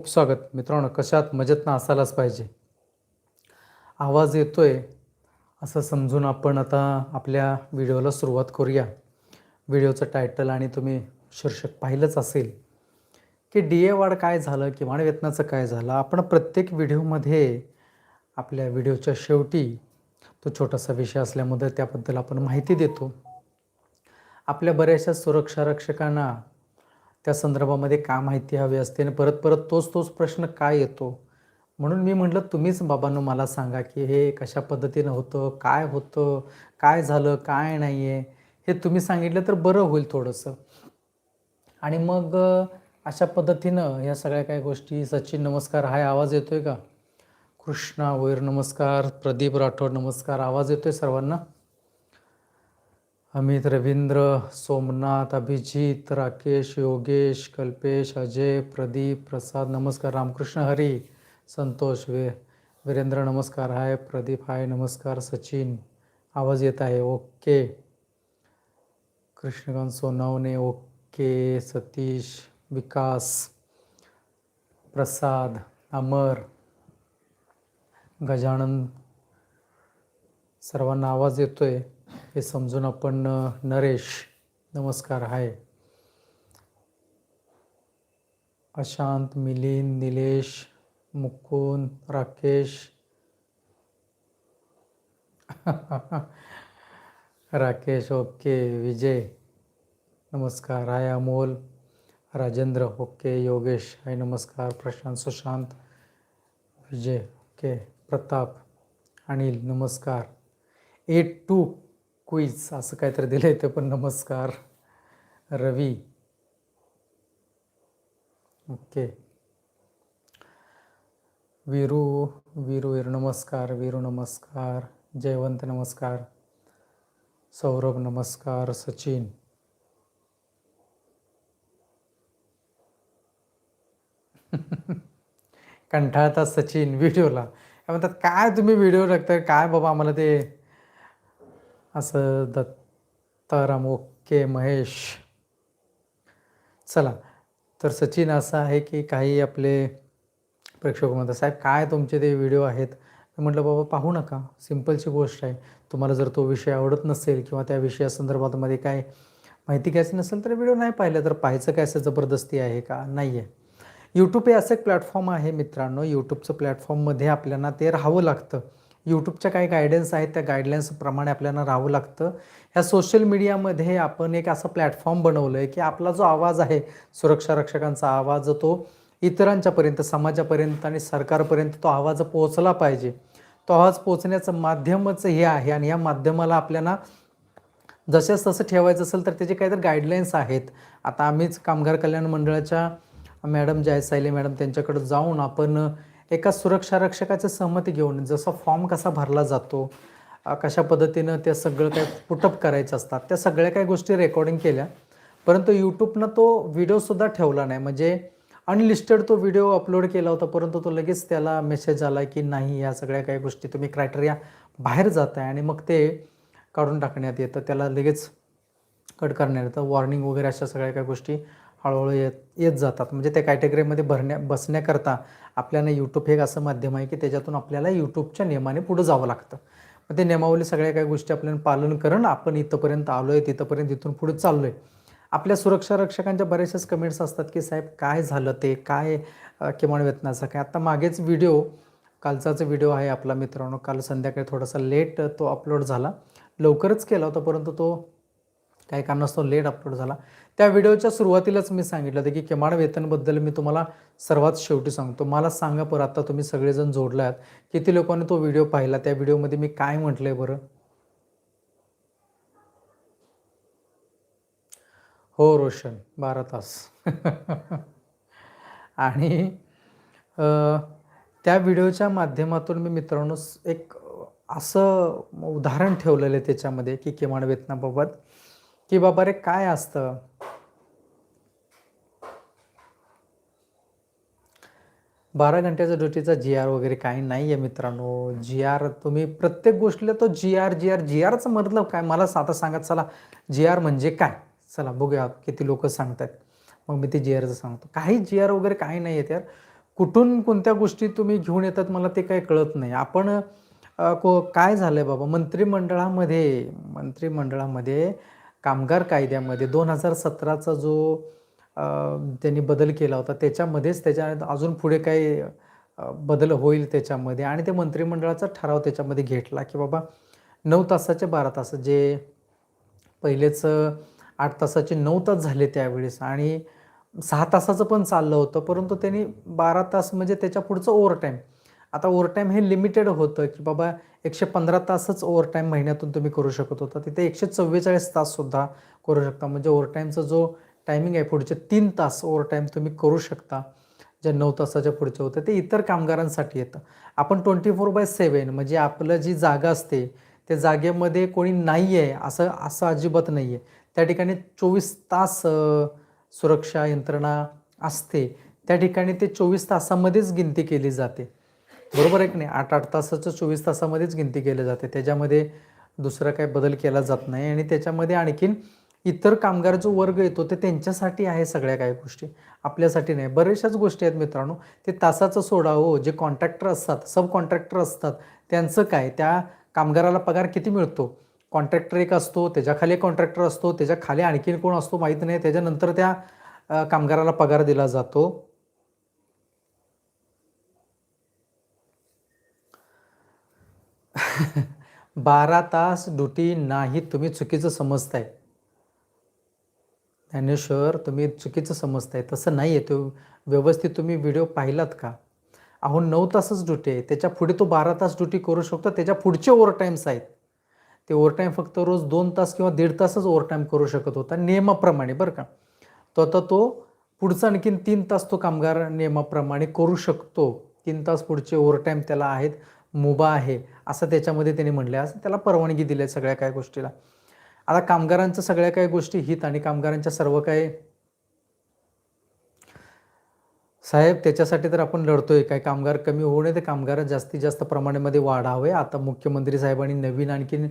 खूप स्वागत. मित्रांनो कशात मजेत ना असायलाच पाहिजे. आवाज येतोय असं समजून आपण आता आपल्या व्हिडिओला सुरुवात करूया. व्हिडिओचं टायटल आणि तुम्ही शीर्षक पाहिलंच असेल. की डी ए वाढ काय झालं किमान वेतनाचं काय झालं आपण प्रत्येक व्हिडिओमध्ये आपल्या व्हिडिओच्या शेवटी तो छोटासा विषय असल्यामुळे त्याबद्दल आपण माहिती देतो. आपल्या बऱ्याचशा सुरक्षा रक्षकांना त्या संदर्भामध्ये का माहिती हवी असते आणि परत परत तोच तोच प्रश्न काय येतो? म्हणून मी म्हटलं तुम्हीच बाबांनो मला सांगा की हे कशा पद्धतीनं होतं काय होतं काय झालं काय नाही आहे हे तुम्ही सांगितलं तर बरं होईल थोडंसं. आणि मग अशा पद्धतीनं ह्या सगळ्या काही गोष्टी सचिन नमस्कार हाय आवाज येतोय का? कृष्णा वैर नमस्कार प्रदीप राठोड नमस्कार आवाज येतोय सर्वांना? अमित रवींद्र, सोमनाथ, अभिजीत, राकेश, योगेश, कल्पेश, अजय, प्रदीप, प्रसाद, नमस्कार, रामकृष्ण, हरी, संतोष, वे, वीरेंद्र, नमस्कार, हाय, प्रदीप, हाय, नमस्कार, सचिन, आवाज़ येत आहे, ओके. कृष्णकांत सोनवणे, ओके, सतीश, विकास, प्रसाद, अमर, गजानन, सर्वांना आवाज़ येतोय. हे समजून आपण नरेश नमस्कार हाय. अशांत मिलिंद निलेश मुकुंद राकेश. राकेश ओके. विजय नमस्कार. Hi Amol. Rajendra okay. Yogesh hi नमस्कार. प्रशांत सुशांत. विजय ओके. प्रताप अनिल नमस्कार. एट टू क्विज असं काहीतरी दिलं आहे ते पण नमस्कार. रवी. ओके. वीरू वीरू वीरू नमस्कार वीरू नमस्कार जयवंत नमस्कार सौरभ नमस्कार सचिन. कंठाळता सचिन व्हिडिओला. म्हणतात काय तुम्ही व्हिडिओ टाकताय काय बाबा आम्हाला ते असं दत्ताराम ओके महेश. चला तर सचिन असं आहे की काही आपले प्रेक्षक म्हणतात साहेब काय तुमचे ते व्हिडिओ आहेत? मी म्हटलं बाबा पाहू नका. सिम्पलची गोष्ट आहे. तुम्हाला जर तो विषय आवडत नसेल किंवा त्या विषयासंदर्भातमध्ये काय माहिती घ्यायची नसेल तर व्हिडिओ नाही पाहिलं तर पाहायचं काय? असं जबरदस्ती आहे का? नाही आहे यूट्यूब हे असं एक प्लॅटफॉर्म आहे मित्रांनो. यूट्यूबचं प्लॅटफॉर्ममध्ये आपल्याला ते राहावं लागतं. यूट्यूबच्या काही गायडन्स आहेत त्या गाईडलाईन्सप्रमाणे आपल्याला राहावं लागतं. ह्या सोशल मीडियामध्ये आपण एक असं प्लॅटफॉर्म बनवलं आहे की आपला जो आवाज आहे सुरक्षा रक्षकांचा आवाज तो इतरांच्यापर्यंत समाजापर्यंत आणि सरकारपर्यंत तो आवाज पोहोचला पाहिजे. तो आवाज पोहोचण्याचं माध्यमच हे आहे आणि या माध्यमाला आपल्याला जशाच तसं ठेवायचं असेल तर त्याचे काहीतरी गाईडलाईन्स आहेत. आता आम्हीच कामगार कल्याण मंडळाच्या मॅडम ज्या सायले मॅडम त्यांच्याकडे जाऊन आपण एका सुरक्षा रक्षकाची सहमती घेऊन जसा फॉर्म कसा भरला जातो कशा पद्धतीनं ते सगळं काय पुटअप करायचं असतात त्या सगळ्या काही गोष्टी रेकॉर्डिंग केल्या. परंतु यूट्यूबनं तो व्हिडिओसुद्धा ठेवला नाही. म्हणजे अनलिस्टेड तो व्हिडिओ अपलोड केला होता परंतु तो लगेच त्याला मेसेज आला की नाही या सगळ्या काही गोष्टी तुम्ही क्रायटेरिया बाहेर जात आहे आणि मग ते काढून टाकण्यात येतं. त्याला लगेच कट करण्यात येतं. वॉर्निंग वगैरे अशा सगळ्या काही गोष्टी हळूहळू येत येत जातात. म्हणजे त्या कॅटेगरीमध्ये भरण्या बसण्याकरता आपल्याला यूट्यूब हे एक असं माध्यम आहे की त्याच्यातून आपल्याला यूट्यूबच्या नियमाने पुढं जावं लागतं. मग ते नियमावली सगळ्या काही गोष्टी आपल्याला पालन करून आपण इथंपर्यंत आलो आहे तिथंपर्यंत इथून पुढे चाललो आहे आपल्या सुरक्षा रक्षकांच्या बरेचसेच कमेंट्स असतात की साहेब काय झालं ते? काय किमान वेतनाचं काय? आता मागेच व्हिडिओ कालचाच व्हिडिओ आहे आपला मित्रांनो. काल संध्याकाळी थोडासा लेट तो अपलोड झाला. लवकरच केला होता परंतु तो काही कारणास्तव लेट अपलोड झाला. त्या व्हिडिओच्या सुरुवातीलाच मी सांगितलं होतं की किमान वेतनबद्दल मी तुम्हाला सर्वात शेवटी सांगतो. मला सांगा परत आता तुम्ही सगळेजण जोडलात किती लोकांनी तो व्हिडिओ पाहिला? त्या व्हिडिओमध्ये मी काय म्हटलंय बरं? हो रोशन बारा तास. आणि त्या व्हिडिओच्या माध्यमातून मी मित्रांनो एक असं उदाहरण ठेवलेलं आहे त्याच्यामध्ये की किमान वेतनाबाबत. की बाबा रे काय असतं? बारा घंट्याचा ड्युटीचा जी आर वगैरे काही नाही आहे मित्रांनो. जी आर तुम्ही प्रत्येक गोष्टीला तो जी आर जी आर जी आरचं मतलब काय? मला आता सांगा चला. जी आर म्हणजे काय? चला बघूया किती लोक सांगतात मग मी ते जी आरचं सांगतो. काही जी आर वगैरे काही नाही आहेत यार. कुठून कोणत्या गोष्टी तुम्ही घेऊन येतात मला ते काही कळत नाही. आपण को काय झालं आहे बाबा? मंत्रिमंडळामध्ये मंत्रिमंडळामध्ये कामगार कायद्यामध्ये दोन हजार सतराचा जो त्यांनी बदल केला होता त्याच्यामध्येच त्याच्या अजून पुढे काही बदल होईल त्याच्यामध्ये. आणि ते मंत्रिमंडळाचा ठराव त्याच्यामध्ये घेतला की बाबा नऊ तासाचे बारा तास जे पहिलेच आठ तासाचे नऊ तास झाले त्यावेळेस. आणि सहा तासाचं पण चाललं होतं परंतु त्यांनी बारा तास म्हणजे त्याच्या पुढचं ओव्हरटाईम. आता ओव्हरटाईम हे लिमिटेड होतं की बाबा एकशे पंधरा तासच ओव्हरटाईम महिन्यातून तुम्ही करू शकत होता. तिथे एकशे चव्वेचाळीस ताससुद्धा करू शकता. म्हणजे ओव्हरटाईमचा जो टायमिंग आहे पुढचे तीन तास ओव्हरटाईम तुम्ही करू शकता. जे नऊ तासाच्या पुढचे होतं ते इतर कामगारांसाठी येतं. आपण ट्वेंटी फोर बाय सेवन म्हणजे आपलं जी जागा असते त्या जागेमध्ये कोणी नाही आहे असं असं अजिबात नाही आहे त्या ठिकाणी चोवीस तास सुरक्षा यंत्रणा असते. त्या ठिकाणी ते चोवीस तासामध्येच गिनती केली जाते. बरोबर आहे की नाही? आठ आठ तासाचं चोवीस तासामध्येच गिनती केली जाते. त्याच्यामध्ये दुसरा काही बदल केला जात नाही आणि त्याच्यामध्ये आणखीन इतर कामगार जो वर्ग येतो ते त्यांच्यासाठी आहे सगळ्या काही गोष्टी. आपल्यासाठी नाही. बऱ्याचशाच गोष्टी आहेत मित्रांनो. ते तासाचं सोडा हो. जे कॉन्ट्रॅक्टर असतात सब कॉन्ट्रॅक्टर असतात त्यांचं काय? त्या कामगाराला पगार किती मिळतो? कॉन्ट्रॅक्टर एक असतो त्याच्याखाली एक कॉन्ट्रॅक्टर असतो त्याच्याखाली आणखीन कोण असतो माहीत नाही. त्याच्यानंतर त्या कामगाराला पगार दिला जातो. बारा तास ड्युटी नाही तुम्ही चुकीचं समजताय. ज्ञानेश्वर तुम्ही चुकीचं समजताय. तसं नाही आहे तो व्यवस्थित तुम्ही व्हिडिओ पाहिलात का? अहो नऊ तासच ड्युटी आहे. त्याच्या पुढे तो बारा तास ड्युटी करू शकतो. त्याच्या पुढचे ओव्हरटाईम्स आहेत. ते ओव्हरटाईम फक्त रोज दोन तास किंवा दीड तासच ओव्हरटाईम करू शकत होता नियमाप्रमाणे बरं का? तो आता तो पुढचा आणखीन तीन तास तो कामगार नियमाप्रमाणे करू शकतो. तीन तास पुढचे ओव्हरटाईम त्याला आहेत. मुभा आहे असं त्याच्यामध्ये त्यांनी म्हटलं आहे असं त्याला परवानगी दिली आहे सगळ्या काही गोष्टीला. आता कामगारांचं सगळ्या काही गोष्टी हित आणि कामगारांच्या सर्व काही साहेब त्याच्यासाठी तर आपण लढतोय. काय कामगार कमी होऊ नये. ते कामगार जास्तीत जास्त प्रमाणामध्ये वाढावे. आता मुख्यमंत्री साहेबांनी नवीन आणखीन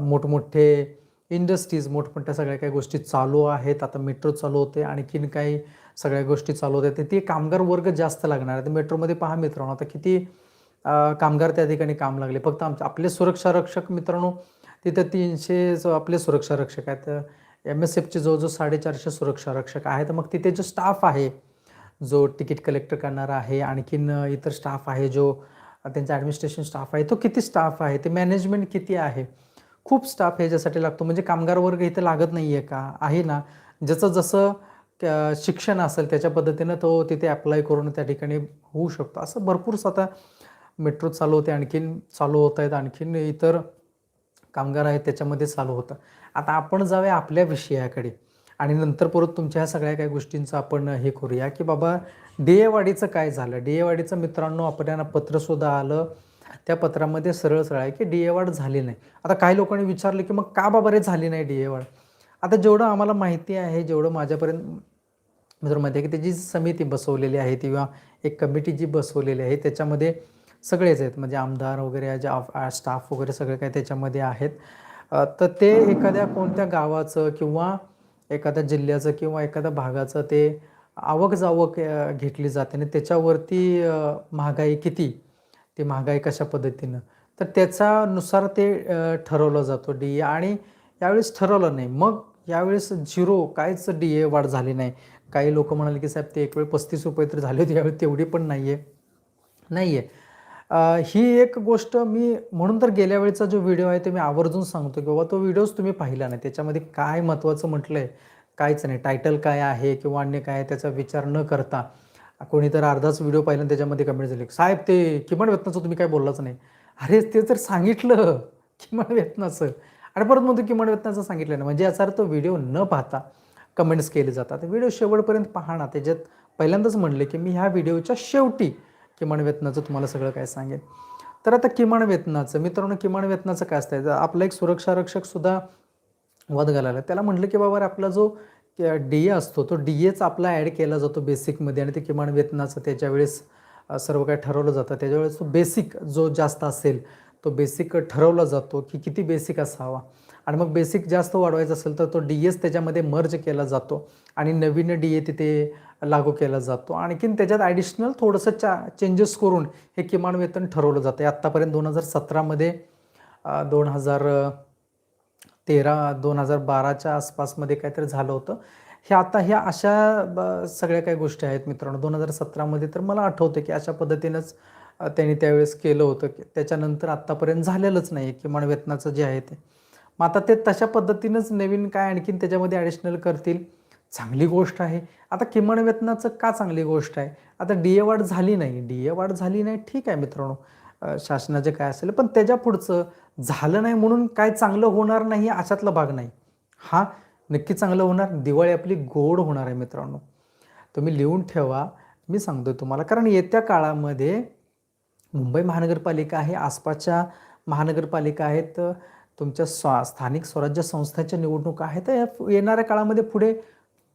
मोठमोठे इंडस्ट्रीज मोठमोठ्या सगळ्या काही गोष्टी चालू आहेत. आता मेट्रो चालू होते. आणखीन काही सगळ्या गोष्टी चालू होत्या. ते कामगार वर्ग जास्त लागणार आहे. मेट्रोमध्ये पहा मित्रांनो आता किती कामगार त्या ठिकाणी काम लागले. फक्त आमचे आपले सुरक्षा रक्षक मित्रांनो तिथं तीनशे जो आपले सुरक्षा रक्षक आहेत. एम एस एफचे जवळजवळ साडेचारशे सुरक्षा रक्षक आहेत. मग तिथे जो स्टाफ आहे जो तिकीट कलेक्टर करणारा आहे आणखीन इतर स्टाफ आहे जो त्यांचा ॲडमिनिस्ट्रेशन स्टाफ आहे तो किती स्टाफ आहे ते मॅनेजमेंट किती आहे? खूप स्टाफ ह्याच्यासाठी लागतो. म्हणजे कामगार वर्ग इथे लागत नाही आहे का? आहे ना? ज्याचं जसं शिक्षण असेल त्याच्या पद्धतीनं तो तिथे अप्लाय करून त्या ठिकाणी होऊ शकतो. असं भरपूर स्वतः मेट्रो चालू होते आणखीन चालू होत आहेत आणखीन इतर कामगार आहेत त्याच्यामध्ये चालू होतं. आता आपण जाऊया आपल्या विषयाकडे. आणि नंतर परत तुमच्या ह्या सगळ्या काही गोष्टींचं आपण हे करूया की बाबा डिएवाडीचं काय झालं? डिएवाडीचं मित्रांनो आपल्याला पत्रसुद्धा आलं. त्या पत्रामध्ये सरळ सरळ आहे की डीएवाड झाली नाही. आता काही लोकांनी विचारलं की मग का बाबा रे झाली नाही डीएवाड आता जेवढं आम्हाला माहिती आहे जेवढं माझ्यापर्यंत मित्रांमध्ये आहे की त्याची समिती बसवलेली आहे किंवा एक कमिटी जी बसवलेली आहे त्याच्यामध्ये सगळेच आहेत. म्हणजे आमदार वगैरे जे स्टाफ वगैरे सगळे काही त्याच्यामध्ये आहेत. तर ते एखाद्या कोणत्या गावाचं किंवा एखाद्या जिल्ह्याचं किंवा एखाद्या भागाचं ते आवक जावक घेतली जाते. आणि त्याच्यावरती महागाई किती? ती महागाई कशा पद्धतीनं? तर त्याच्यानुसार ते ठरवलं जातो. डी ए आणि यावेळेस ठरवलं नाही. मग यावेळेस झिरो काहीच डी ए वाढ झाली नाही. काही लोक म्हणाले की साहेब ते एक वेळ पस्तीस रुपये तर झाले होते. यावेळी तेवढी पण नाही आहे नाही आहे ही एक गोष्ट मी म्हणून तर गेल्या वेळेचा जो व्हिडिओ आहे ते मी आवर्जून सांगतो की बाबा तो व्हिडिओच तुम्ही पाहिला नाही. त्याच्यामध्ये काय महत्त्वाचं म्हटलं आहे काहीच नाही. टायटल काय आहे किंवा अन्य काय आहे त्याचा विचार न करता कोणी तर अर्धाच व्हिडिओ पाहिला त्याच्यामध्ये कमेंट झाली साहेब ते किमान वेतनाचं तुम्ही काय बोललाच नाही. अरे ते तर सांगितलं किमान वेतनाचं. आणि परत म्हणतो किमान वेतनाचं सांगितलं नाही. म्हणजे याचा अर्थ व्हिडिओ न पाहता कमेंट्स केले जातात. व्हिडिओ शेवटपर्यंत पहा ना. त्याच्यात पहिल्यांदाच म्हणले की मी ह्या व्हिडिओच्या शेवटी किमान वेतनाचं तुम्हाला सगळं काय सांगेन. तर आता किमान वेतनाचं मित्रांनो किमान वेतनाचं काय असतं आपला एक सुरक्षा रक्षक सुद्धा वाद घालायला त्याला म्हटलं की बाबा आपला जो डी ए असतो तो डी एच आपला ॲड केला जातो बेसिकमध्ये आणि ते किमान वेतनाचं त्याच्या वेळेस सर्व काही ठरवलं जातं. त्याच्या वेळेस तो बेसिक जो जास्त असेल तो बेसिक ठरवला जातो की किती बेसिक असावा. आणि मग बेसिक जास्त वाढवायचं असेल तर तो डी एस त्याच्यामध्ये मर्ज केला जातो. आणि नवीन डी ए तिथे लागू केला जातो. आणखीन त्याच्यात ॲडिशनल थोडंसं चा चेंजेस करून हे किमान वेतन ठरवलं जातं. आत्तापर्यंत दोन हजार सतरामध्ये दोन हजार तेरा दोन हजार बाराच्या आसपासमध्ये काहीतरी झालं होतं. हे आता ह्या अशा ब- सगळ्या काही गोष्टी आहेत मित्रांनो. दोन हजार सतरामध्ये तर मला आठवतं की अशा पद्धतीनंच त्यांनी त्यावेळेस केलं होतं. की त्याच्यानंतर आत्तापर्यंत झालेलंच नाही. किमान वेतनाचं जे आहे ते. मग आता ते तशा पद्धतीनंच नवीन काय आणखीन त्याच्यामध्ये ॲडिशनल करतील? चांगली गोष्ट आहे. आता किमान वेतनाचं का चांगली गोष्ट आहे? आता डी ए वाढ झाली नाही. डी ए वाढ झाली नाही ठीक आहे मित्रांनो. शासनाचे काय असेल पण त्याच्या पुढचं झालं नाही म्हणून काय चांगलं होणार नाही अशातला भाग नाही. हा नक्की चांगलं होणार. दिवाळी आपली गोड होणार आहे मित्रांनो. तुम्ही लिहून ठेवा. मी सांगतो तुम्हाला. कारण येत्या काळामध्ये मुंबई महानगरपालिका आहे आसपासच्या महानगरपालिका आहेत तुमच्या स्वा स्थानिक स्वराज्य संस्थेच्या निवडणुका आहेत. तर या येणाऱ्या काळामध्ये पुढे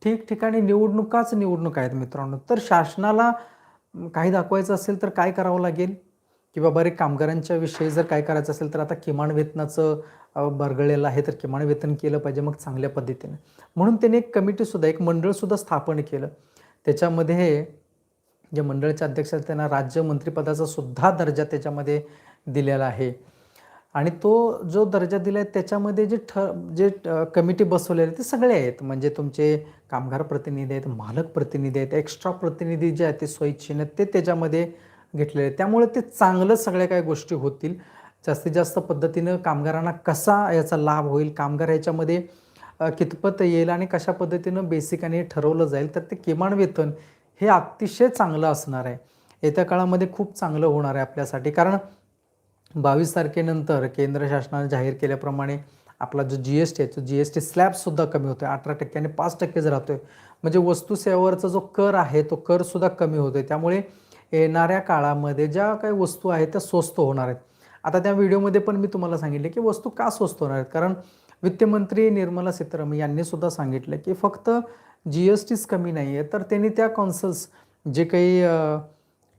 ठिकठिकाणी निवडणुकाच निवडणुका आहेत मित्रांनो. तर शासनाला काही दाखवायचं असेल तर काय करावं लागेल? किंवा बरे कामगारांच्या विषयी जर काय करायचं असेल तर आता किमान वेतनाचं बरगळलेलं आहे तर किमान वेतन केलं पाहिजे मग चांगल्या पद्धतीने. म्हणून त्याने एक कमिटीसुद्धा एक मंडळसुद्धा स्थापन केलं. त्याच्यामध्ये जे मंडळाचे अध्यक्ष आहेत त्यांना राज्य मंत्रिपदाचा सुद्धा दर्जा त्याच्यामध्ये दिलेला आहे. आणि तो जो दर्जा दिला आहे त्याच्यामध्ये जे ठ जे कमिटी बसवलेले ते सगळे आहेत. म्हणजे तुमचे कामगार प्रतिनिधी आहेत मालक प्रतिनिधी आहेत एक्स्ट्रा प्रतिनिधी जे आहेत ते स्वइच्छेने ते त्याच्यामध्ये घेतलेले आहेत. त्यामुळे ते चांगलं सगळ्या काही गोष्टी होतील. जास्तीत जास्त पद्धतीनं कामगारांना कसा याचा लाभ होईल कामगार याच्यामध्ये कितपत येईल आणि कशा पद्धतीनं बेसिक आणि ठरवलं जाईल तर ते किमान वेतन हे अतिशय चांगलं असणार आहे. येत्या काळामध्ये खूप चांगलं होणार आहे आपल्यासाठी. कारण बावीस तारखेनंतर केंद्र शासनाने जाहीर केल्याप्रमाणे आपला जो जी एस टी आहे तो जी एस टी स्लॅबसुद्धा कमी होतो आहे अठरा टक्क्याने पाच टक्केच राहतो आहे म्हणजे वस्तू सेवावरचा जो कर आहे तो करसुद्धा कमी होतो आहे त्यामुळे येणाऱ्या काळामध्ये ज्या काही वस्तू आहेत त्या स्वस्त होणार आहेत. आता त्या व्हिडिओमध्ये पण मी तुम्हाला सांगितले की वस्तू का स्वस्त होणार आहेत? कारण वित्तमंत्री निर्मला सीतारामन यांनी सुद्धा सांगितलं की फक्त जी एस टीच कमी नाही आहे तर त्यांनी त्या कॉन्सल्स जे काही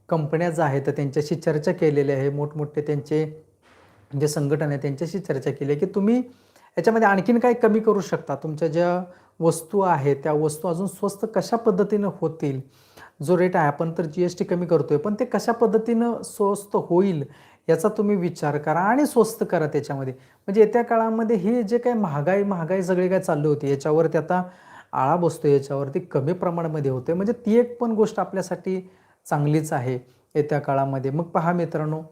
कंपन्या ज्या आहेत तर त्यांच्याशी चर्चा केलेली आहे. मोठमोठे त्यांचे जे संघटन आहे त्यांच्याशी चर्चा केली आहे की तुम्ही याच्यामध्ये आणखीन काय कमी करू शकता? तुमच्या ज्या वस्तू आहेत त्या वस्तू अजून स्वस्त कशा पद्धतीनं होतील? जो रेट आहे आपण तर जी एस टी कमी करतोय पण ते कशा पद्धतीनं स्वस्त होईल याचा तुम्ही विचार करा आणि स्वस्त करा त्याच्यामध्ये. म्हणजे येत्या काळामध्ये हे जे काही महागाई महागाई सगळी काय चालली होती याच्यावरती आता आळा बसतो याच्यावरती कमी प्रमाणामध्ये होते म्हणजे ती एक पण गोष्ट आपल्यासाठी चांगलीच आहे येत्या काळामध्ये. मग पहा मित्रांनो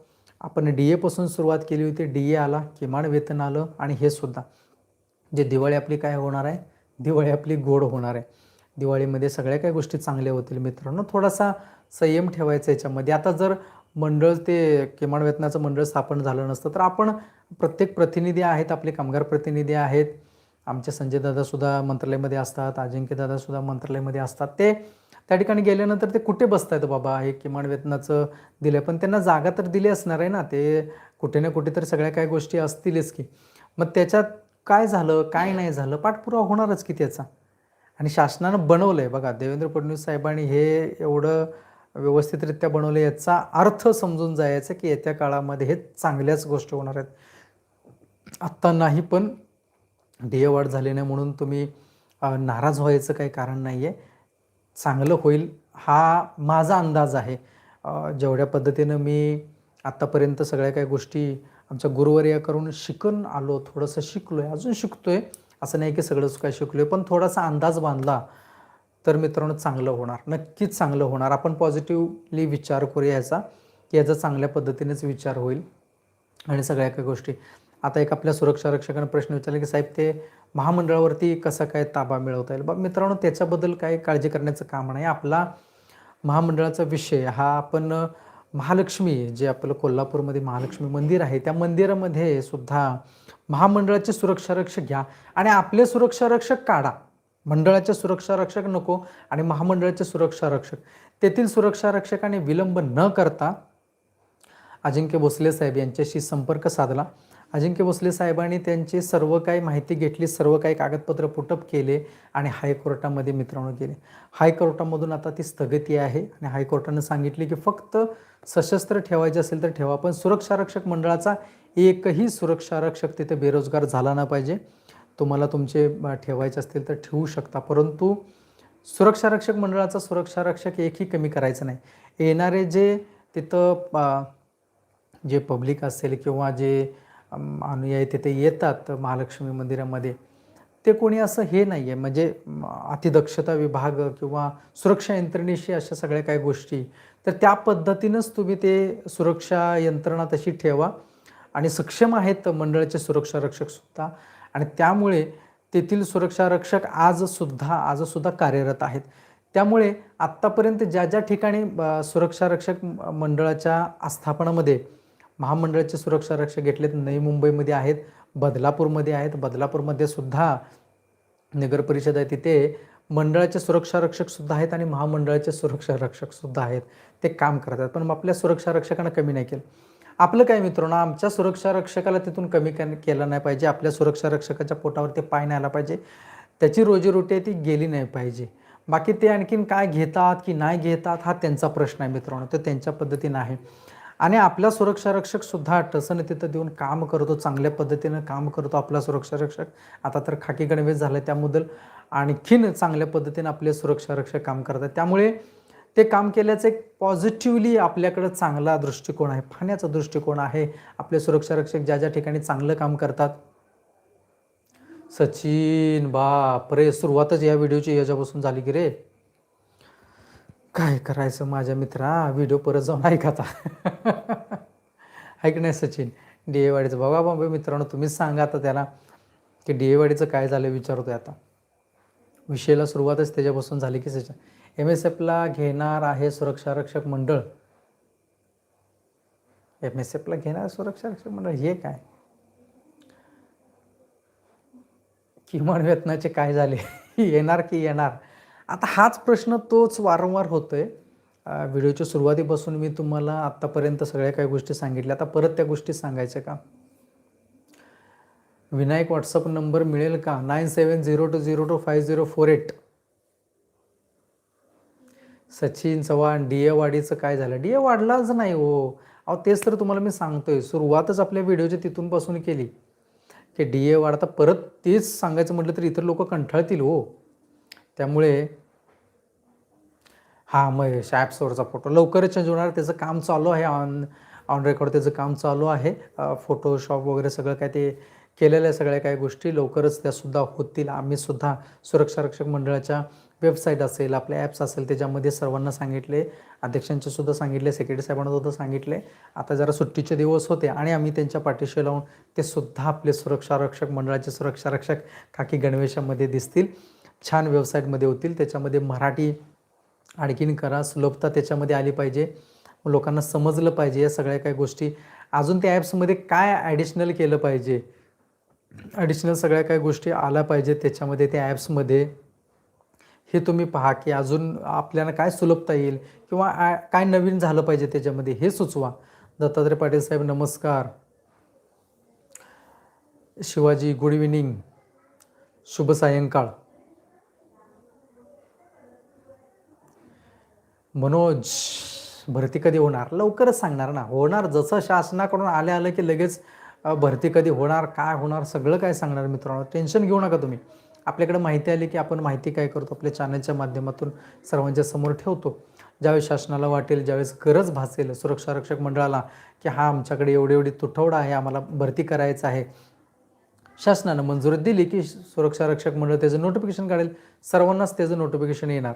आपण डी एपासून सुरुवात केली होती. डी ए आला किमान वेतन आलं आणि हे सुद्धा. जे दिवाळी आपली काय होणार आहे? दिवाळी आपली गोड होणार आहे. दिवाळीमध्ये सगळ्या काही गोष्टी चांगल्या होतील मित्रांनो. थोडासा संयम ठेवायचा याच्यामध्ये. आता जर मंडळ ते किमान वेतनाचं मंडळ स्थापन झालं नसतं तर आपण प्रत्येक प्रतिनिधी आहेत आपले कामगार प्रतिनिधी आहेत आमचे संजय दादासुद्धा मंत्रालयामध्ये असतात अजिंक्य दादासुद्धा मंत्रालयामध्ये असतात. ते त्या ठिकाणी गेल्यानंतर ते कुठे बसत आहेत बाबा? हे किमान वेतनाचं दिलं पण त्यांना जागा तर दिली असणार आहे ना. ते कुठे ना कुठे तर सगळ्या काही गोष्टी असतीलच की. मग त्याच्यात काय झालं काय नाही झालं? पाठपुरावा होणारच की त्याचा. आणि शासनानं बनवलं आहे बघा देवेंद्र फडणवीस साहेबांनी हे एवढं व्यवस्थितरित्या बनवलं याचा अर्थ समजून जायचं की येत्या काळामध्ये हे चांगल्याच गोष्टी होणार आहेत. आत्ता नाही पण डी ए वाढ झाली नाही म्हणून तुम्ही नाराज व्हायचं काही कारण नाही आहे चांगलं होईल हा माझा अंदाज आहे. जेवढ्या पद्धतीनं मी आत्तापर्यंत सगळ्या काही गोष्टी आमच्या गुरुवर्या करून शिकून आलो थोडंसं शिकलो आहे अजून शिकतो आहे असं नाही की सगळंच काय शिकलो आहे पण थोडासा अंदाज बांधला तर मित्रांनो चांगलं होणार नक्कीच चांगलं होणार. आपण पॉझिटिव्हली विचार करूया याचा की याचा चांगल्या पद्धतीनेच विचार होईल. आणि सगळ्या काही गोष्टी. आता एक आपल्या सुरक्षा रक्षकाने प्रश्न विचारला की साहेब ते महामंडळावरती कसा काय ताबा मिळवता येईल? बा मित्रांनो त्याच्याबद्दल काही काळजी करण्याचं काम नाही. आपला महामंडळाचा विषय हा आपण महालक्ष्मी जे आपलं कोल्हापूरमध्ये महालक्ष्मी मंदिर आहे त्या मंदिरामध्ये सुद्धा महामंडळाचे सुरक्षा रक्षक घ्या आणि आपले सुरक्षा रक्षक काढा. मंडळाचे सुरक्षा रक्षक नको आणि महामंडळाचे सुरक्षा रक्षक. तेथील सुरक्षा रक्षकाने विलंब न करता अजिंक्य भोसले साहेब यांच्याशी संपर्क साधला. अजिंक्य भोसले साहेबांनी त्यांची सर्व काही माहिती घेतली सर्व काही कागदपत्र पुटअप केले आणि हायकोर्टामध्ये मित्रांनो गेले. हायकोर्टामधून आता ती स्थगिती आहे आणि हायकोर्टानं सांगितले की फक्त सशस्त्र ठेवायचे असेल तर ठेवा पण सुरक्षारक्षक मंडळाचा एकही सुरक्षारक्षक तिथे बेरोजगार झाला ना पाहिजे. तुम्हाला तुमचे ठेवायचे असतील तर ठेवू शकता परंतु सुरक्षारक्षक मंडळाचा सुरक्षारक्षक एकही कमी करायचं नाही. येणारे जे तिथं जे पब्लिक असेल किंवा जे अनुयायी तिथे येतात महालक्ष्मी मंदिरामध्ये. ते कोणी असं हे नाही आहे म्हणजे अतिदक्षता विभाग किंवा सुरक्षा यंत्रणेशी अशा सगळ्या काही गोष्टी. तर त्या पद्धतीनंच तुम्ही ते सुरक्षा यंत्रणा तशी ठेवा. आणि सक्षम आहेत मंडळाचे सुरक्षारक्षकसुद्धा आणि त्यामुळे तेथील सुरक्षारक्षक आजसुद्धा आजसुद्धा कार्यरत आहेत. त्यामुळे आत्तापर्यंत ज्या ज्या ठिकाणी सुरक्षा सुरक्षारक्षक मंडळाच्या आस्थापनामध्ये महामंडळाचे सुरक्षा रक्षक घेतलेत. नवी मुंबईमध्ये आहेत बदलापूरमध्ये आहेत. बदलापूरमध्ये सुद्धा नगर परिषद आहे. तिथे मंडळाचे सुरक्षारक्षक सुद्धा आहेत आणि महामंडळाचे सुरक्षारक्षक सुद्धा आहेत. ते काम करतात पण आपल्या सुरक्षारक्षकांना कमी नाही केलं. आपलं काय मित्रांनो? आमच्या सुरक्षारक्षकाला तिथून कमी केलं नाही पाहिजे. आपल्या सुरक्षारक्षकाच्या पोटावरती पाय न्यायला पाहिजे. त्याची रोजीरोटी आहे ती गेली नाही पाहिजे. बाकी ते आणखीन काय घेतात की नाही घेतात हा त्यांचा प्रश्न आहे मित्रांनो. तो त्यांच्या पद्धतीनं आहे. आणि आपला सुरक्षारक्षक सुद्धा टसन तिथं देऊन काम करतो चांगल्या पद्धतीनं काम करतो आपला सुरक्षारक्षक. आता तर खाकी गणवेश झालं त्याबद्दल आणखीन चांगल्या पद्धतीनं आपले सुरक्षारक्षक काम करतात. त्यामुळे ते काम केल्याचं एक पॉझिटिव्हली आपल्याकडं चांगला दृष्टिकोन आहे पाहण्याचा दृष्टिकोन आहे. आपले सुरक्षारक्षक ज्या ज्या ठिकाणी चांगलं काम करतात. सचिन बाप रे सुरुवातच या व्हिडिओची याच्यापासून झाली की रे. काय करायचं माझ्या मित्रा? व्हिडिओ परत जाऊन ऐकाता ऐक नाही सचिन डी ए वाडीचं. बघा बाबा मित्रांनो तुम्हीच सांगा आता त्याला की डी ए वाडीचं काय झालं विचारतोय आता. विषयाला सुरुवातच त्याच्यापासून झाली की सचिन. एम एस एफला घेणार आहे सुरक्षारक्षक मंडळ. एम एस एफला घेणार सुरक्षारक्षक मंडळ? हे काय? किमान वेतनाचे काय झाले? येणार की येणार? आता हाच प्रश्न तोच वारंवार होतोय. आहे व्हिडिओच्या सुरुवातीपासून मी तुम्हाला आत्तापर्यंत सगळ्या काही गोष्टी सांगितल्या. आता परत त्या गोष्टी सांगायच्या का? विनायक व्हॉट्सअप नंबर मिळेल का? Nine seven zero two zero two five zero four eight. Sachin Chavan D A वाढीचं काय झालं? डी ए वाढलाच नाही हो. अहो तेच तर तुम्हाला मी सांगतोय. सुरुवातच आपल्या व्हिडिओची तिथूनपासून केली. की डी ए वाढता परत तेच सांगायचं म्हटलं तर इतर लोक कंटाळतील हो. त्यामुळे हा महेश ॲप्सवरचा फोटो लवकरच चेंज होणार. त्याचं काम चालू आहे ऑन ऑन रेकॉर्ड त्याचं काम चालू आहे. फोटोशॉप वगैरे सगळं काय ते केलेल्या सगळ्या काही गोष्टी. लवकरच त्यासुद्धा होतील. आम्ही सुद्धा सुरक्षारक्षक मंडळाच्या वेबसाईट असेल आपल्या ॲप्स असेल त्याच्यामध्ये सर्वांना सांगितले. अध्यक्षांचे सुद्धा सांगितले सेक्रेटरी साहेबांना सुद्धा सांगितले. आता जरा सुट्टीचे दिवस होते आणि आम्ही त्यांच्या पाठीशी लावून ते सुद्धा आपले सुरक्षारक्षक मंडळाचे सुरक्षारक्षक खाकी गणवेशामध्ये दिसतील. छान वेबसाईटमध्ये होतील. त्याच्यामध्ये मराठी आणखीन करा सुलभता त्याच्यामध्ये आली पाहिजे. लोकांना समजलं पाहिजे या सगळ्या काही गोष्टी. अजून त्या ॲप्समध्ये काय ॲडिशनल केलं पाहिजे? ॲडिशनल सगळ्या काही गोष्टी आल्या पाहिजे त्याच्यामध्ये त्या ॲप्समध्ये. हे तुम्ही पहा की अजून आपल्याला काय सुलभता येईल किंवा काय नवीन झालं पाहिजे त्याच्यामध्ये हे सुचवा. दत्तात्रय पाटील साहेब नमस्कार. शिवाजी गुड इव्हिनिंग शुभ सायंकाळ. मनोज भरती कधी होणार? लवकरच सांगणार ना. होणार जसं शासनाकडून आले आलं की लगेच भरती कधी होणार काय होणार सगळं काय सांगणार मित्रांनो? टेन्शन घेऊ नका तुम्ही. आपल्याकडे माहिती आली की आपण माहिती काय करतो? आपल्या चॅनलच्या माध्यमातून सर्वांच्या समोर ठेवतो. ज्यावेळेस शासनाला वाटेल ज्यावेळेस गरज भासेल सुरक्षारक्षक मंडळाला की हा आमच्याकडे एवढी एवढी तुटवडा आहे आम्हाला भरती करायचं आहे. शासनानं मंजुरी दिली की सुरक्षारक्षक मंडळ त्याचं नोटिफिकेशन काढेल. सर्वांनाच त्याचं नोटिफिकेशन येणार.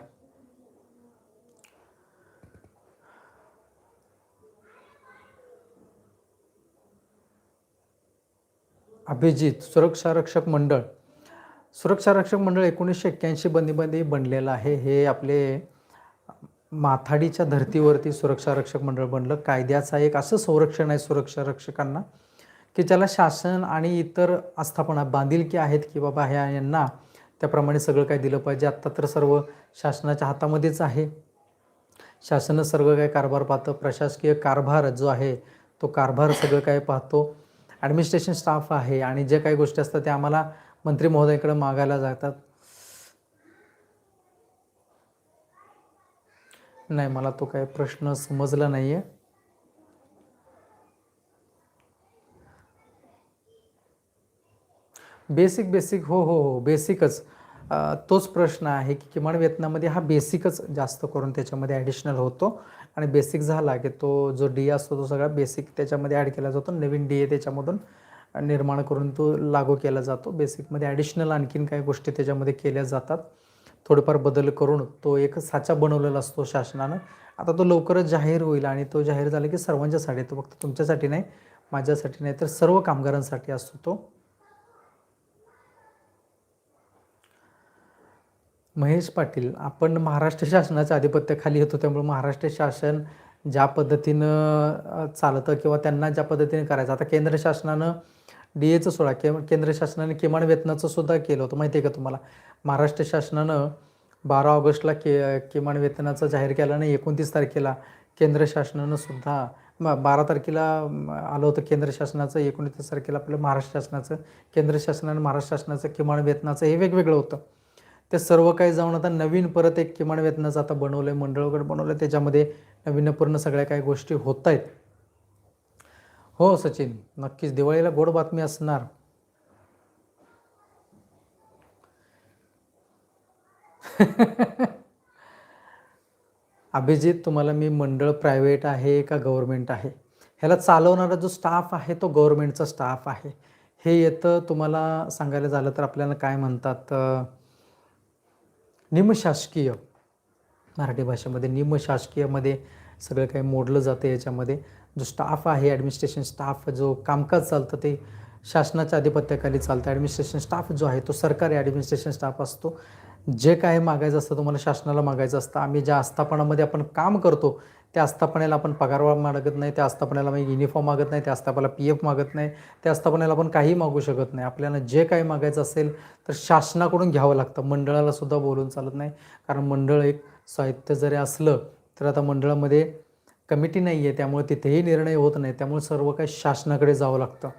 अभिजित सुरक्षारक्षक मंडळ. सुरक्षारक्षक मंडळ एकोणीसशे एक्क्याऐंशी बंदीमध्ये बनलेलं आहे. हे आपले माथाडीच्या धर्तीवरती सुरक्षा रक्षक मंडळ बनलं. कायद्याचा एक असं संरक्षण आहे सुरक्षारक्षकांना की ज्याला शासन आणि इतर आस्थापना बांधिलकी आहेत की बाबा ह्या यांना त्याप्रमाणे सगळं काय दिलं पाहिजे. आत्ता तर सर्व शासनाच्या हातामध्येच आहे. शासनच सर्व काय कारभार पाहतं. प्रशासकीय कारभार जो आहे तो कारभार सगळं काय पाहतो. ॲडमिनिस्ट्रेशन स्टाफ आहे आणि जे काही गोष्टी असतात त्या आम्हाला मंत्री महोदयाकडे मागायला जातात. नाही मला तो काही प्रश्न समजला नाही आहे बेसिक बेसिक हो हो हो बेसिकच तोच प्रश्न आहे की किमान वेतनामध्ये हा बेसिकच जास्त करून त्याच्यामध्ये ॲडिशनल होतो. आणि बेसिक झाला की तो जो डी असतो तो सगळा बेसिक त्याच्यामध्ये ॲड केला जातो. नवीन डी ए त्याच्यामधून निर्माण करून तो लागू केला जातो. बेसिकमध्ये ॲडिशनल आणखीन काही गोष्टी त्याच्यामध्ये केल्या जातात. थोडेफार बदल करून तो एक साचा बनवलेला असतो शासनानं. आता तो लवकरच जाहीर होईल आणि तो जाहीर झाला की सर्वांच्यासाठी तो फक्त तुमच्यासाठी नाही माझ्यासाठी नाही तर सर्व कामगारांसाठी असतो तो. महेश पाटील आपण महाराष्ट्र शासनाच्या आधिपत्याखाली येतो त्यामुळे महाराष्ट्र शासन ज्या पद्धतीनं चालतं किंवा त्यांना ज्या पद्धतीने करायचं आता केंद्र शासनानं डी एचं सोडा के केंद्र शासनाने किमान वेतनाचं सुद्धा केलं होतं माहिती आहे का तुम्हाला? महाराष्ट्र शासनानं बारा ऑगस्टला के किमान वेतनाचं जाहीर केलं आणि एकोणतीस तारखेला केंद्र शासनानं सुद्धा बारा तारखेला आलं होतं केंद्र शासनाचं एकोणतीस तारखेला आपलं महाराष्ट्र शासनाचं केंद्र शासनानं महाराष्ट्र शासनाचं किमान वेतनाचं हे वेगवेगळं होतं. ते सर्व काही जाऊन आता नवीन परत एक किमान वेतनाचं आता बनवलं आहे मंडळ वगैरे बनवलं त्याच्यामध्ये नवीनपूर्ण सगळ्या काही गोष्टी होत आहेत हो सचिन नक्कीच दिवाळीला गोड बातमी असणार. अभिजित तुम्हाला मी मंडळ प्रायव्हेट आहे का गव्हर्मेंट आहे? ह्याला चालवणारा जो स्टाफ आहे तो गव्हर्मेंटचा स्टाफ आहे. हे येतं तुम्हाला सांगायला झालं तर आपल्याला काय म्हणतात निमशासकीय. मराठी भाषेमध्ये निमशासकीयमध्ये सगळं काही मोडलं जातं याच्यामध्ये. जो स्टाफ आहे ॲडमिनिस्ट्रेशन स्टाफ जो कामकाज चालतं ते शासनाच्या आधिपत्याखाली चालतं. ॲडमिनिस्ट्रेशन स्टाफ जो आहे तो सरकारी ॲडमिनिस्ट्रेशन स्टाफ असतो. जे काय मागायचं असतं तुम्हाला शासनाला मागायचं असतं. आम्ही ज्या आस्थापनामध्ये आपण काम करतो त्या आस्थापनेला आपण पगार मागत नाही त्या आस्थापनेला मग युनिफॉर्म मागत नाही त्या आस्थापनाला पी एफ मागत नाही त्या आस्थापनेला आपण काही मागू शकत नाही. आपल्याला जे काही मागायचं असेल तर शासनाकडून घ्यावं लागतं. मंडळाला सुद्धा बोलून चालत नाही. कारण मंडळ एक साहित्य जरी असलं तर आता मंडळामध्ये कमिटी नाही आहे त्यामुळे तिथेही निर्णय होत नाही. त्यामुळे सर्व काही शासनाकडे जावं लागतं.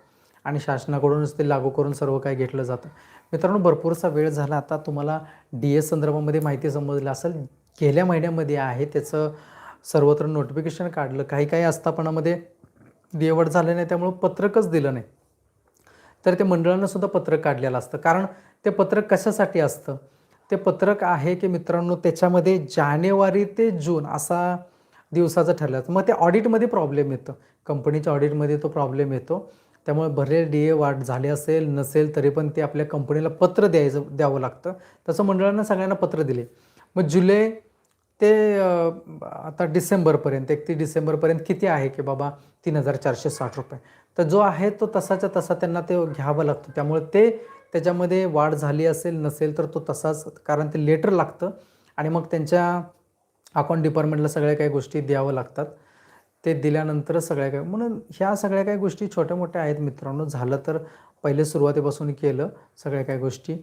आणि शासनाकडूनच ते लागू करून सर्व काही घेतलं जातं. मित्रांनो भरपूरसा वेळ झाला. आता तुम्हाला डी एस संदर्भामध्ये माहिती समजली असेल. गेल्या महिन्यामध्ये आहे त्याचं सर्वत्र नोटिफिकेशन काढलं. काही काही आस्थापनामध्ये निवड झालं नाही त्यामुळं पत्रकच दिलं नाही. तर ते मंडळानं सुद्धा पत्रक काढलेलं असतं. कारण ते पत्रक कशासाठी असतं? ते पत्रक आहे की मित्रांनो त्याच्यामध्ये जानेवारी ते जून असा दिवसाचं ठरलं मग ते ऑडिटमध्ये प्रॉब्लेम येतं. कंपनीच्या ऑडिटमध्ये तो प्रॉब्लेम येतो. त्यामुळे भरले डी ए वाढ झाले असेल नसेल तरी पण ते आपल्या कंपनीला पत्र द्यायचं द्यावं लागतं. तसं मंडळानं सगळ्यांना पत्र दिले. मग जुलै ते आता डिसेंबरपर्यंत एकतीस डिसेंबरपर्यंत किती आहे की बाबा तीन हजार चारशे साठ रुपये. तर जो आहे तो तसाच्या तसा त्यांना ते घ्यावं लागतं. त्यामुळे ते त्याच्यामध्ये वाढ झाली असेल नसेल तर तो तसाच कारण ते लेटर लागतं आणि मग त्यांच्या अकाउंट डिपार्टमेंटला सगळ्या काही गोष्टी द्यावं लागतात. ते दिल्यानंतर सगळ्या काही म्हणून ह्या सगळ्या काही गोष्टी छोट्या मोठ्या आहेत मित्रांनो. झालं तर पहिले सुरुवातीपासून केलं सगळ्या काही गोष्टी.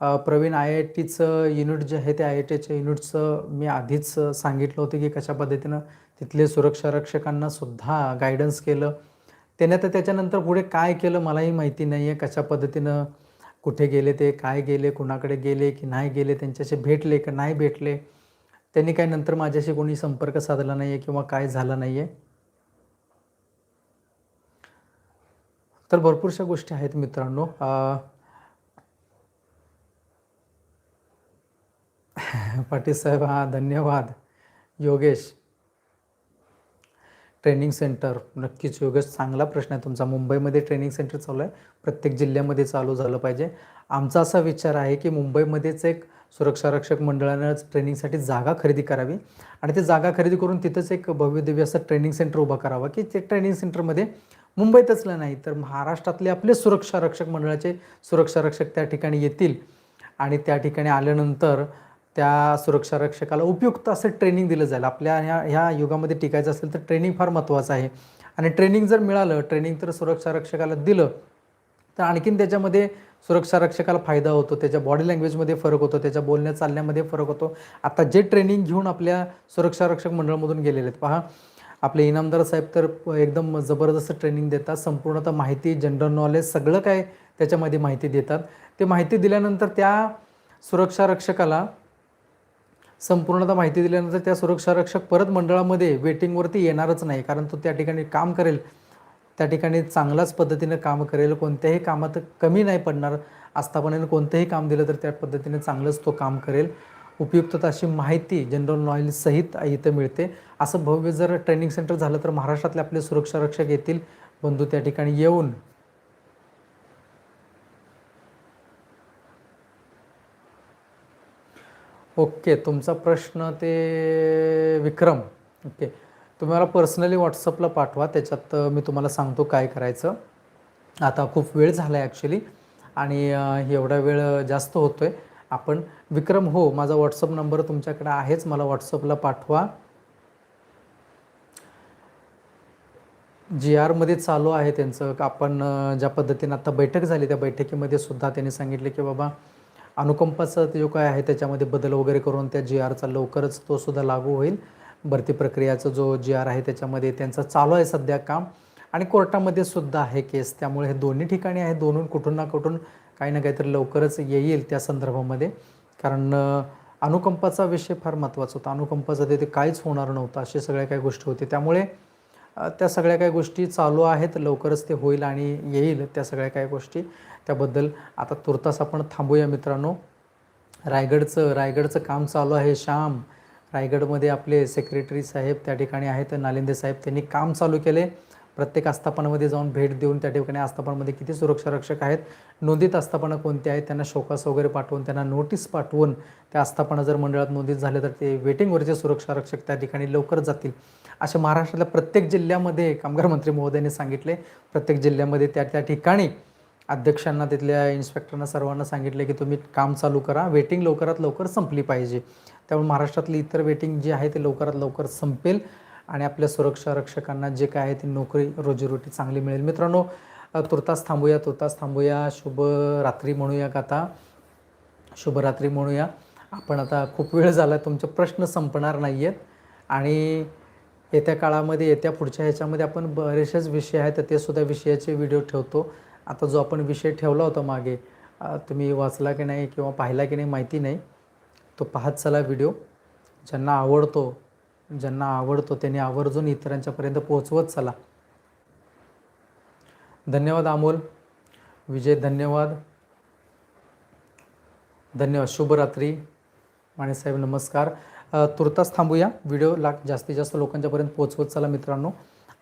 प्रवीण आय आय टीचं युनिट जे आहे ते आय आय टीच्या युनिटचं मी आधीच सांगितलं होतं की कशा पद्धतीनं तिथले सुरक्षा रक्षकांना सुद्धा गायडन्स केलं. त्याने तर त्याच्यानंतर पुढे काय केलं मलाही माहिती नाही आहे कशा पद्धतीनं कुठे गेले ते काय गेले कुणाकडे गेले की नाही गेले त्यांच्याशी भेटले की नाही भेटले. त्यांनी काय नंतर माझ्याशी कोणी संपर्क साधला नाही आहे किंवा काय झालं नाही आहे तर भरपूरशा गोष्टी आहेत मित्रांनो. पाटील साहेब हा धन्यवाद. Yogesh training centre. नक्कीच योगेश चांगला प्रश्न आहे तुमचा. मुंबईमध्ये ट्रेनिंग सेंटर चालू आहे. प्रत्येक जिल्ह्यामध्ये चालू झालं पाहिजे. आमचा असा विचार आहे की मुंबईमध्येच एक सुरक्षा रक्षक मंडळानं ट्रेनिंगसाठी जागा खरेदी करावी आणि ते जागा खरेदी करून तिथंच एक भव्यदिव्य असं ट्रेनिंग सेंटर उभा करावा की ते ट्रेनिंग सेंटरमध्ये मुंबईतच नाही तर महाराष्ट्रातले आपले सुरक्षा रक्षक मंडळाचे सुरक्षा रक्षक त्या ठिकाणी येतील आणि त्या ठिकाणी आल्यानंतर त्या सुरक्षा रक्षकाला उपयुक्त असं ट्रेनिंग दिलं जाईल. आपल्या ह्या ह्या युगामध्ये टिकायचं असेल तर ट्रेनिंग फार महत्त्वाचं आहे. आणि ट्रेनिंग जर मिळालं ट्रेनिंग तर सुरक्षा रक्षकाला दिलं तर आणखीन त्याच्यामध्ये सुरक्षा रक्षकाला फायदा होतो. त्याच्या बॉडी लँग्वेजमध्ये फरक होतो त्याच्या बोलण्या चालण्यामध्ये फरक होतो. आता जे ट्रेनिंग घेऊन आपल्या सुरक्षा रक्षक मंडळामधून गेलेले आहेत पहा. आपले इनामदार साहेब तर एकदम जबरदस्त ट्रेनिंग देतात. संपूर्णतः माहिती जनरल नॉलेज सगळं काय त्याच्यामध्ये माहिती देतात. ते माहिती दिल्यानंतर त्या सुरक्षा रक्षकाला संपूर्णतः माहिती दिल्यानंतर त्या सुरक्षा रक्षक परत मंडळामध्ये वेटिंगवरती येणारच नाही कारण तो त्या ठिकाणी काम करेल. त्या ठिकाणी चांगल्याच पद्धतीने काम करेल कोणत्याही कामात कमी नाही पडणार. आस्थापनेनं कोणतंही काम दिलं तर त्या पद्धतीने चांगलंच तो काम करेल. उपयुक्तता अशी माहिती जनरल नॉईल सहित इथं मिळते. असं भव्य जर ट्रेनिंग सेंटर झालं तर महाराष्ट्रातले आपले सुरक्षा रक्षक येतील. बंधू त्या ठिकाणी येऊन ओके तुमचा प्रश्न ते विक्रम. ओके तुम्ही मला पर्सनली व्हॉट्सअपला पाठवा त्याच्यात मी तुम्हाला सांगतो काय करायचं. आता खूप वेळ झाला आहे ॲक्च्युली आणि एवढा वेळ जास्त होतो आहे आपण विक्रम हो माझा व्हॉट्सअप नंबर तुमच्याकडे आहेच मला व्हॉट्सअपला पाठवा. जी आरमध्ये चालू आहे त्यांचं आपण ज्या पद्धतीने आता बैठक झाली त्या बैठकीमध्ये सुद्धा त्यांनी सांगितले की बाबा अनुकंपाचा जो काय आहे त्याच्यामध्ये बदल वगैरे करून त्या जी आरचा लवकरच तो सुद्धा लागू होईल. भरती प्रक्रियाचा जो जी आर आहे त्याच्यामध्ये त्यांचं चालू आहे सध्या काम. आणि कोर्टामध्ये सुद्धा आहे केस. त्यामुळे हे दोन्ही ठिकाणी आहे. दोनून कुठून ना कुठून काही ना काहीतरी लवकरच येईल त्या संदर्भामध्ये. कारण अनुकंपाचा विषय फार महत्त्वाचा होता. अनुकंपाचं ते ते काहीच होणार नव्हतं. अशा सगळ्या काही गोष्टी होती. त्यामुळे त्या सगळ्या काही गोष्टी चालू आहेत लवकरच ते होईल आणि येईल त्या सगळ्या काही गोष्टी. त्याबद्दल आता तुर्तास आपण थांबूया मित्रांनो. रायगडचं रायगडचं काम चालू आहे श्याम. रायगडमध्ये आपले सेक्रेटरी साहेब त्या ठिकाणी आहेत. नालिंदे साहेब त्यांनी काम चालू केले. प्रत्येक आस्थापनामध्ये जाऊन भेट देऊन त्या ठिकाणी आस्थापनामध्ये किती सुरक्षा रक्षक आहेत नोंदीत आस्थापना कोणती आहेत त्यांना शोकास वगैरे पाठवून त्यांना नोटीस पाठवून त्या आस्थापना जर मंडळात नोंदित झाले तर ते वेटिंगवरचे सुरक्षा रक्षक त्या ठिकाणी लवकर जातील. असे महाराष्ट्रातल्या प्रत्येक जिल्ह्यामध्ये कामगार मंत्री महोदयांनी सांगितले प्रत्येक जिल्ह्यामध्ये त्या त्या ठिकाणी अध्यक्षांना तिथल्या इन्स्पेक्टरना सर्वांना सांगितले की तुम्ही काम चालू करा वेटिंग लवकरात लवकर संपली पाहिजे. त्यामुळे महाराष्ट्रातली इतर वेटिंग जी आहे ते लवकरात लवकर संपेल. आणि आपल्या सुरक्षा रक्षकांना जे काय आहे ती नोकरी रोजीरोटी चांगली मिळेल. मित्रांनो तुर्तास थांबूया तुर्तास थांबूया. शुभ रात्री म्हणूया का आता? शुभरात्री म्हणूया. आपण आता खूप वेळ झाला तुमचे प्रश्न संपणार नाही आहेत आणि येत्या काळामध्ये येत्या पुढच्या ह्याच्यामध्ये आपण बरेचसेच विषय आहेत तर ते सुद्धा विषयाचे व्हिडिओ ठेवतो. आता जो आपण विषय ठेवला होता मागे तुम्ही वाचला की नाही किंवा पाहिला की नाही माहिती नाही तो पाहत चला व्हिडिओ. ज्यांना आवडतो ज्यांना आवडतो त्यांनी आवर्जून इतरांच्यापर्यंत पोहोचवत चला. धन्यवाद अमोल. विजय धन्यवाद. धन्यवाद. शुभरात्री माणेसाहेब नमस्कार. तुर्तास थांबूया. व्हिडिओ ला जास्तीत जास्त लोकांच्यापर्यंत पोहोचवत चला मित्रांनो.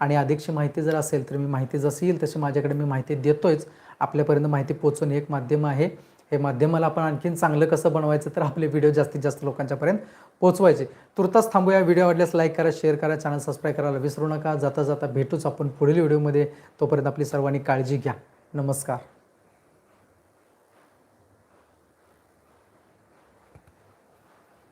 आणि अधिकची माहिती जर असेल तर मी माहिती जशी येईल तशी माझ्याकडे मी माहिती देतोयच. आपल्यापर्यंत माहिती पोहोचवणे एक माध्यम आहे. हे माध्यमाला आपण आणखीन चांगलं कसं बनवायचं तर आपले व्हिडिओ जास्तीत जास्त लोकांच्यापर्यंत पोहोचवायचे तुर्तास थांबूया. व्हिडिओ आवडल्यास लाईक करा शेअर करा चॅनल सबस्क्राईब करायला विसरू नका. जाता जाता भेटूच आपण पुढील व्हिडिओमध्ये. तोपर्यंत आपली सर्वांनी काळजी घ्या. नमस्कार.